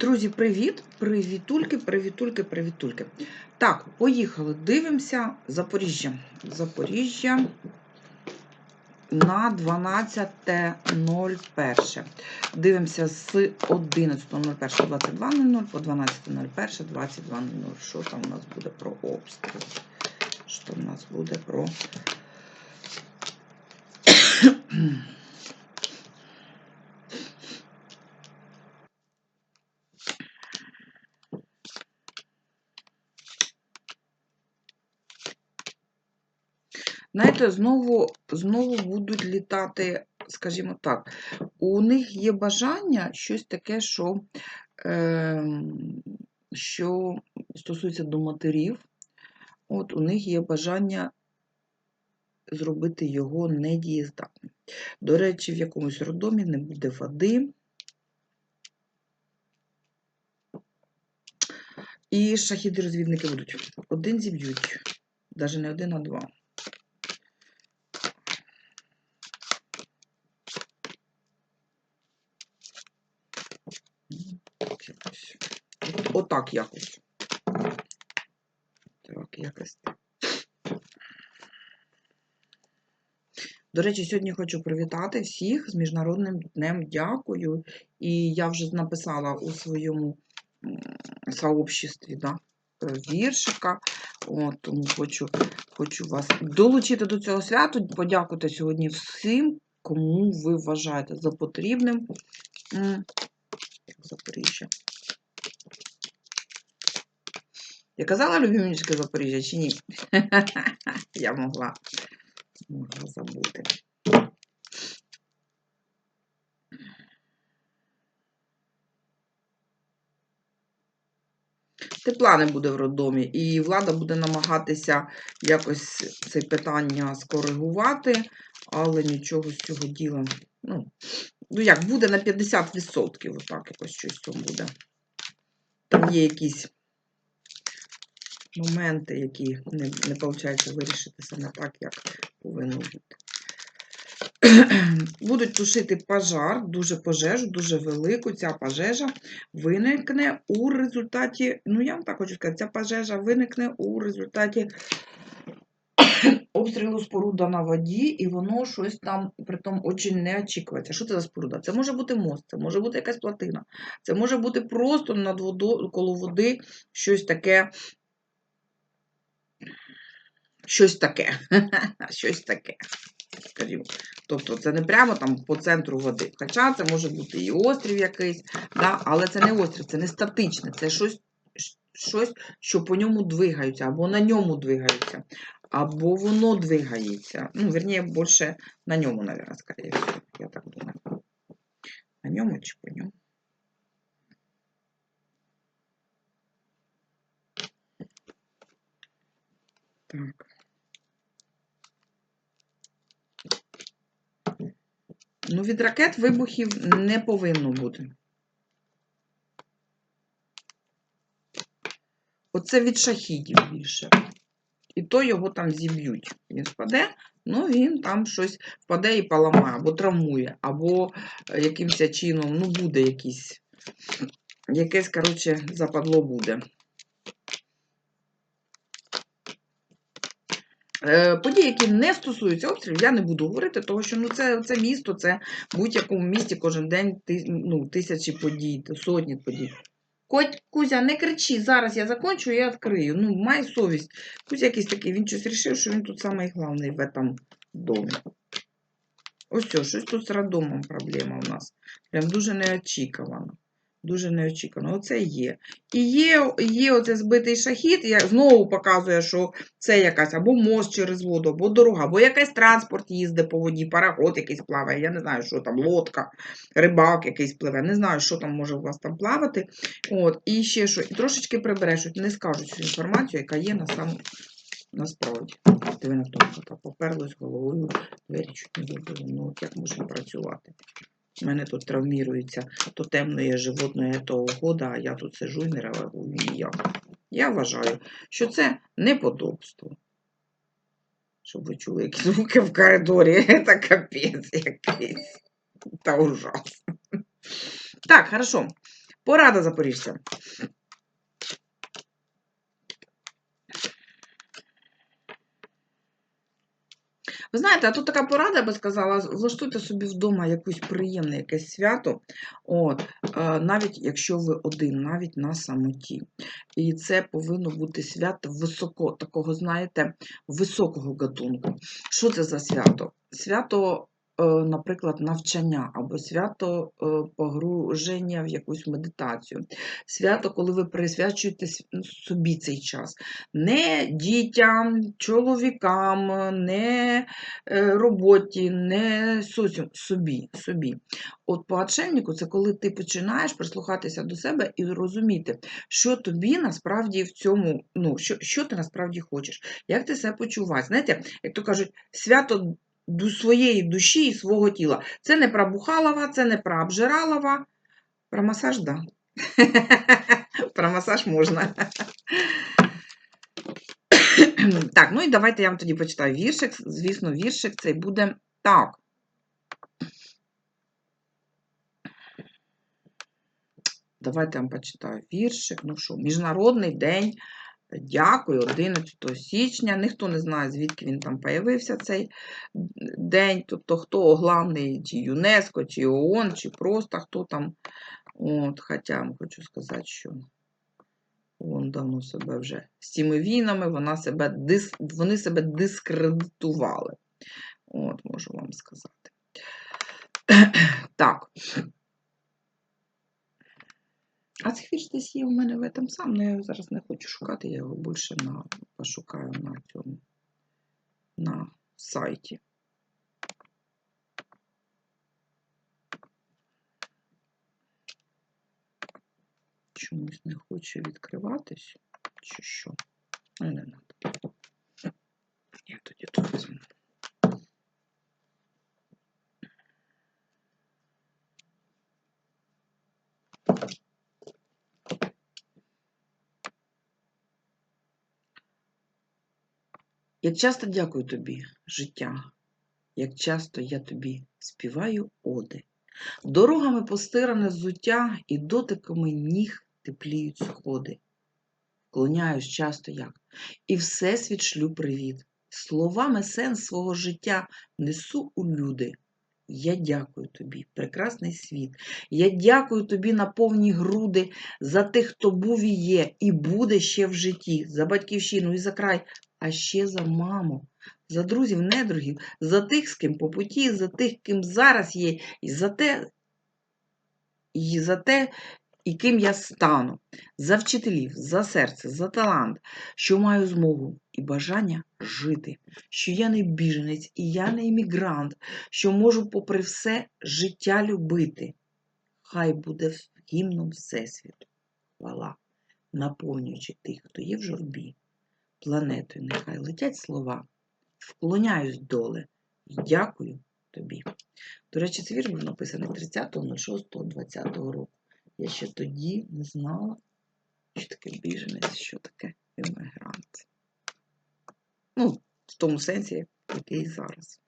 Друзі, привіт! Привітульки, привітульки, привітульки. Так, поїхали. Дивимося Запоріжжя. Запоріжжя на 12.01. Дивимося з 11.01.22.00 по 12.01.22.00. Що там у нас буде про обстріл? Що в нас буде про. Знаєте, знову, знову будуть літати, скажімо так, у них є бажання щось таке, що, е, що стосується до матерів. От у них є бажання зробити його недієздатним. До речі, в якомусь роддомі не буде води. І шахіди-розвідники будуть. Один зіб'ють, навіть не один, а два. Якось. От- Отак якось. Так, якось. До речі, сьогодні хочу привітати всіх з Міжнародним днем дякую. І я вже написала у своєму сообществі да, віршика. От, тому хочу, хочу вас долучити до цього святу, подякувати сьогодні всім, кому ви вважаєте за потрібним. Запоріжжя. Я казала любимічка Запоріжжя чи ні? Я могла, могла забути. Тепла не буде в роддомі, і влада буде намагатися якось це питання скоригувати, але нічого з цього діла. Ну, ну як, буде на 50%, отак якось щось там буде. Там є якісь моменти, які не, не виходить вирішити саме так, як повинно бути. Будуть тушити пожар, дуже пожежу, дуже велику. Ця пожежа виникне у результаті, ну я вам так хочу сказати, ця пожежа виникне у результаті обстрілу споруда на воді, і воно щось там притом очень не очікується. Що це за споруда? Це може бути мост, це може бути якась плотина, це може бути просто над водою, коло води щось таке. Щось таке. щось таке. Скажімо. Тобто це не прямо там по центру води. Хоча це може бути і острів якийсь, да? але це не острів, це не статичне, це щось, щось, що по ньому двигаються, або на ньому двигаються, або воно двигається. Ну, верніше, більше на ньому, мабуть, скоріше я так думаю. На ньому чи по ньому? Так. Ну, від ракет вибухів не повинно бути. Оце від шахідів більше. І то його там зіб'ють. Він спаде, ну він там щось впаде і поламає, або травмує, або е, якимось чином, ну, буде якийсь, якесь, коротше, западло буде. Події, які не стосуються обстрілів, я не буду говорити, тому що ну, це, це місто, це в будь-якому місті кожен день ти- ну, тисячі подій, сотні подій. Коть, Кузя, не кричи, зараз я закончу і відкрию. Ну, май совість. Кузя якийсь такий, він щось вирішив, що він тут найголовніший в этом домі. Ось що, щось тут з роддомом проблема у нас. Прям дуже неочікувано. Дуже неочікувано. Оце є. І є, є оце збитий шахід, я знову показує, що це якась або мост через воду, або дорога, або якийсь транспорт їздить по воді, пароход якийсь плаває, я не знаю, що там, лодка, рибак якийсь пливе, не знаю, що там може у вас там плавати. От, і ще що, і трошечки приберешуть, не скажуть всю інформацію, яка є на сам, насправді. Диви на тому, поперлась головою, двері чуть не вибило. Ну, от як можемо працювати? У мене тут травмірується то темне животне того года, а я тут сижу і не реагую ніяк. Я вважаю, що це неподобство. Щоб ви чули які звуки в коридорі, це капець якийсь. Та ужасно. Так, хорошо. Порада запоріжцям. Ви знаєте, а тут така порада, я би сказала, влаштуйте собі вдома якусь приємне якесь свято, от, е, навіть якщо ви один, навіть на самоті. І це повинно бути свято високо, такого, знаєте, високого гатунку. Що це за свято? Свято, наприклад, навчання або свято е, погруження в якусь медитацію. Свято, коли ви присвячуєте ну, собі цей час. Не дітям, чоловікам, не е, роботі, не соціуму, собі, собі. От по отшельнику це коли ти починаєш прислухатися до себе і розуміти, що тобі насправді в цьому, ну, що, що ти насправді хочеш, як ти себе почуваєш. Знаєте, як то кажуть, свято до своєї душі і свого тіла. Це не про Бухалова, це не про Обжиралова. Про масаж, так. Да. Про масаж можна. Так, ну і давайте я вам тоді почитаю віршик. Звісно, віршик цей буде так. Давайте я вам почитаю віршик. Ну що, Міжнародний день. Дякую, 11 січня. Ніхто не знає, звідки він там появився цей день. Тобто, хто головний, чи ЮНЕСКО, чи ООН, чи просто хто там. От, Хоча хочу сказати, що ООН давно себе вже з цими війнами, вона себе дис... вони себе дискредитували. От, можу вам сказати. Так. А цей десь є в мене в этом сам, але я його зараз не хочу шукати, я його більше на, пошукаю на цьому на сайті. Чомусь не хоче відкриватись, чи що? Не, не надо. Я тоді тут візьму. Як часто дякую тобі, життя, як часто я тобі співаю оди. Дорогами постиране зуття і дотиками ніг тепліють сходи. Клоняюсь часто як, і всесвіт шлю привіт. Словами сенс свого життя несу у люди. Я дякую тобі, прекрасний світ. Я дякую тобі на повні груди за тих, хто був і є, і буде ще в житті, за батьківщину і за край, а ще за маму, за друзів, недругів, за тих, з ким по путі, за тих, ким зараз є, і за те, і за те, і ким я стану, за вчителів, за серце, за талант, що маю змогу і бажання жити, що я не біженець і я не іммігрант, що можу, попри все, життя любити. Хай буде гімном Всесвіту. Хвала, наповнюючи тих, хто є в журбі. Планетою нехай летять слова. Вклоняюсь доле і дякую тобі. До речі, цей вірш був написаний 30.06.20 року. Я ще тоді не знала, що таке біженець, що таке іммігрант. Ну, в тому сенсі, який зараз.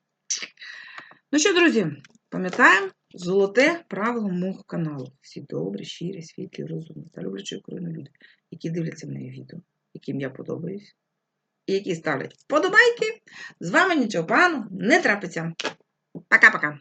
Ну що, друзі, пам'ятаємо золоте правило мого каналу. Всі добрі, щирі, світлі, розумні та люблячі Україну люди, які дивляться мої відео, яким я подобаюсь, і які ставлять вподобайки. З вами нічого поганого не трапиться. Пока-пока.